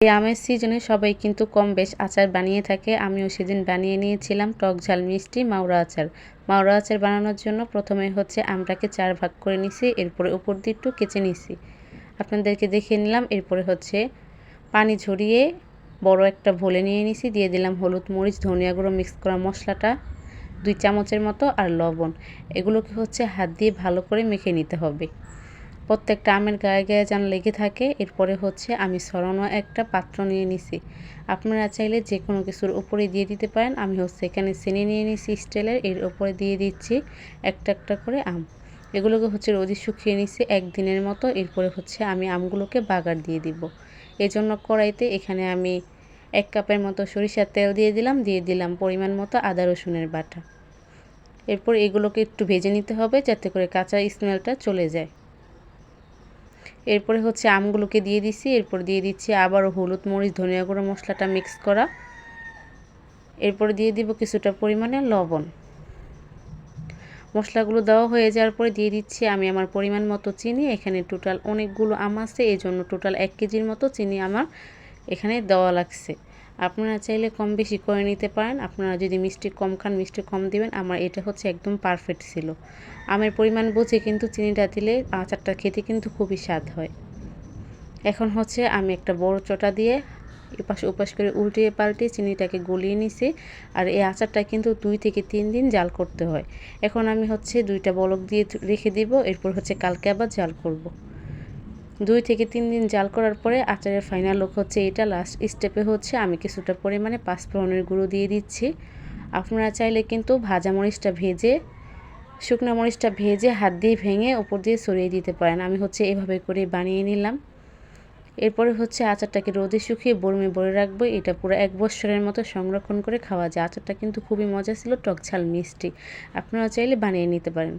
এই আমের সিজনে সবাই কিন্তু কম বেশ আচার বানিয়ে থাকে। আমিও সেদিন বানিয়ে নিয়েছিলাম টক ঝাল মিষ্টি মাওড়া আচার। মাওড়া আচার বানানোর জন্য প্রথমে হচ্ছে আমটাকে চার ভাগ করে নিছি, এরপরে উপর দিয়ে একটু কেচে নিছি। আপনাদেরকে দেখিয়ে নিলাম, এরপরে হচ্ছে পানি ঝরিয়ে বড় একটা ভোলে নিয়ে নিছি। দিয়ে দিলাম হলুদ মরিচ, ধনিয়া গুঁড়ো, মিক্স করা মশলাটা, দুই চামচের মতো, আর লবণ। এগুলোকে হচ্ছে হাত দিয়ে ভালো করে মেখে নিতে হবে। প্রত্যেকটা আমের গায়ে গায়ে যেন লেগে থাকে। এরপরে হচ্ছে আমি সরানো একটা পাত্র নিয়ে নিছি। আপনারা চাইলে যে কোনো কিছুর উপরে দিয়ে দিতে পারেন। আমি হচ্ছে এখানে চিনি নিয়ে নিছি স্টিলের, এর উপরে দিয়ে দিচ্ছি একটা একটা করে আম। এগুলোকে হচ্ছে রোদে শুকিয়ে নিছি একদিনের মতো। এরপরে হচ্ছে আমি আমগুলোকে বাগার দিয়ে দিব। এজন্য কড়াইতে এখানে আমি এক কাপের মতো সরিষার তেল দিয়ে দিলাম দিয়ে দিলাম পরিমাণ মতো আদা রসুনের বাটা। এরপর এগুলোকে একটু ভেজে নিতে হবে যাতে করে কাঁচা স্মেলটা চলে যায়। এরপরে হচ্ছে আমগুলোকে দিয়ে দিছি, এরপর দিয়ে দিচ্ছি আবারও হলুদ মরিচ, ধনিয়া গুঁড়ো মশলাটা মিক্স করা। এরপরে দিয়ে দিব কিছুটা পরিমাণে লবণ। মশলাগুলো দেওয়া হয়ে যাওয়ার পরে দিয়ে দিচ্ছি আমি আমার পরিমাণ মতো চিনি। এখানে টোটাল অনেকগুলো আম আছে এই জন্য টোটাল এক কেজির মতো চিনি আমার এখানে দেওয়া লাগছে। আপনারা চাইলে কম বেশি করে নিতে পারেন। আপনারা যদি মিষ্টি কম খান, মিষ্টি কম দিবেন। আমার এটা হচ্ছে একদম পারফেক্ট ছিল। আমের পরিমাণ বুঝে কিন্তু চিনিটা দিলে আচারটা খেতে কিন্তু খুবই স্বাদ হয়। এখন হচ্ছে আমি একটা বড় চটা দিয়ে এপাশে ওপাশ করে উল্টিয়ে পাল্টিয়ে চিনিটাকে গলিয়ে নিছি। আর এই আচারটা কিন্তু দুই থেকে তিন দিন জাল করতে হয়। এখন আমি হচ্ছে দুইটা বলক দিয়ে রেখে দিব। এরপর হচ্ছে কালকে আবার জাল করব। দুই থেকে তিন দিন জাল করার পরে আচারের ফাইনাল লুক হচ্ছে এটা। লাস্ট স্টেপে হচ্ছে আমি কিছুটা পরিমাণে পাঁচফোড়নের গুঁড়ো দিয়ে দিচ্ছি। আপনারা চাইলে কিন্তু ভাজা মরিচটা ভেজে, শুকনো মরিচটা ভেজে হাত দিয়ে ভেঙে ওপর দিয়ে সরিয়ে দিতে পারেন। আমি হচ্ছে এভাবে করে বানিয়ে নিলাম। এরপরে হচ্ছে আচারটাকে রোদে শুকিয়ে বরমে বলে রাখব। এটা পুরো এক বছরের মতো সংরক্ষণ করে খাওয়া যায়। আচারটা কিন্তু খুবই মজা ছিল টক ঝাল মিষ্টি। আপনারা চাইলে বানিয়ে নিতে পারেন।